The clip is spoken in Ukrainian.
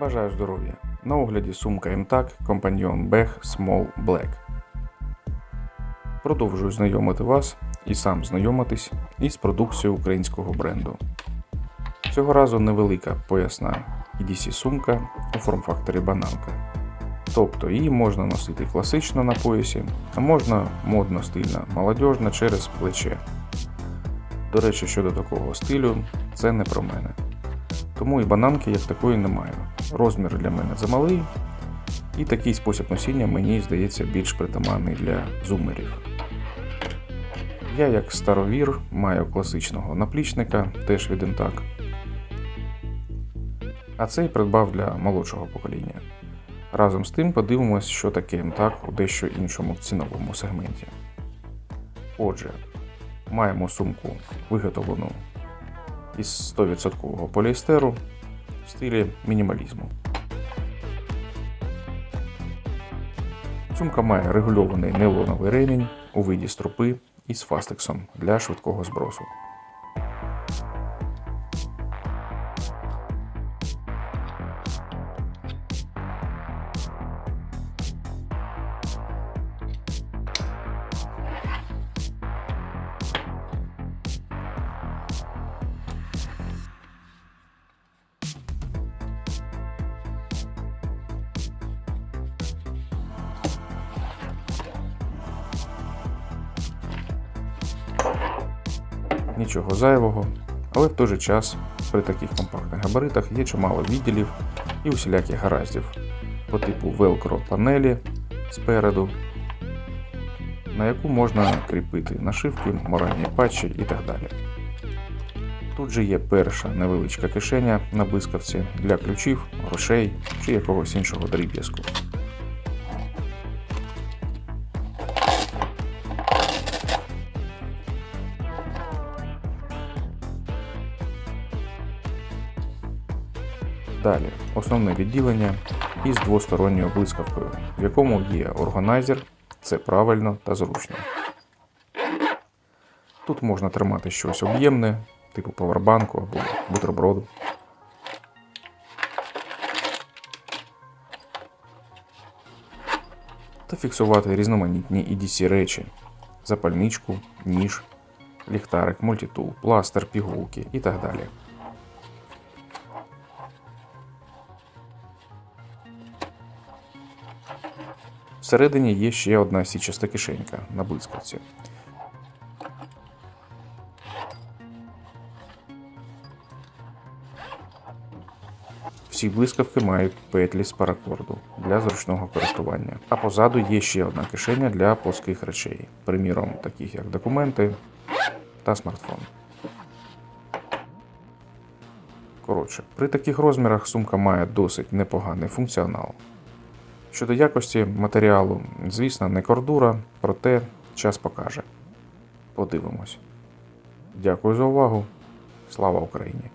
Бажаю здоров'я! На огляді сумка MTAC Companion Bag Small Black. Продовжую знайомити вас і сам знайомитись із продукцією українського бренду. Цього разу невелика поясна EDC сумка у форм-факторі бананка. Тобто її можна носити класично на поясі, а можна модно стильно молодіжно через плече. До речі, щодо такого стилю, це не про мене. Тому і бананки як такої не маю. Розмір для мене замалий, і такий спосіб носіння мені здається більш притаманний для зумерів. Я, як старовір, маю класичного наплічника, теж від Intac. А цей придбав для молодшого покоління. Разом з тим подивимось, що таке MTAC у дещо іншому ціновому сегменті. Отже, маємо сумку виготовлену із 100% поліестеру в мінімалізму. Сумка має регульований нейлоновий ремінь у виді стропи із фастексом для швидкого збросу. Нічого зайвого, але в той же час при таких компактних габаритах є чимало відділів і усіляких гараздів по типу велкро панелі спереду, на яку можна кріпити нашивки, моральні патчі і так далі. Тут же є перша невеличка кишеня на блискавці для ключів, грошей чи якогось іншого дріб'язку. Далі основне відділення із двосторонньою блискавкою, в якому є органайзер, це правильно та зручно. Тут можна тримати щось об'ємне, типу павербанку або бутерброду. Та фіксувати різноманітні EDC речі, запальничку, ніж, ліхтарик, мультитул, пластер, пігулки і так далі. Всередині є ще одна січаста кишенька на блискавці. Всі блискавки мають петлі з паракорду для зручного користування. А позаду є ще одна кишеня для плоских речей, приміром, таких як документи та смартфон. Коротше, при таких розмірах сумка має досить непоганий функціонал. Щодо якості матеріалу, звісно, не кордура, проте час покаже. Подивимось. Дякую за увагу. Слава Україні!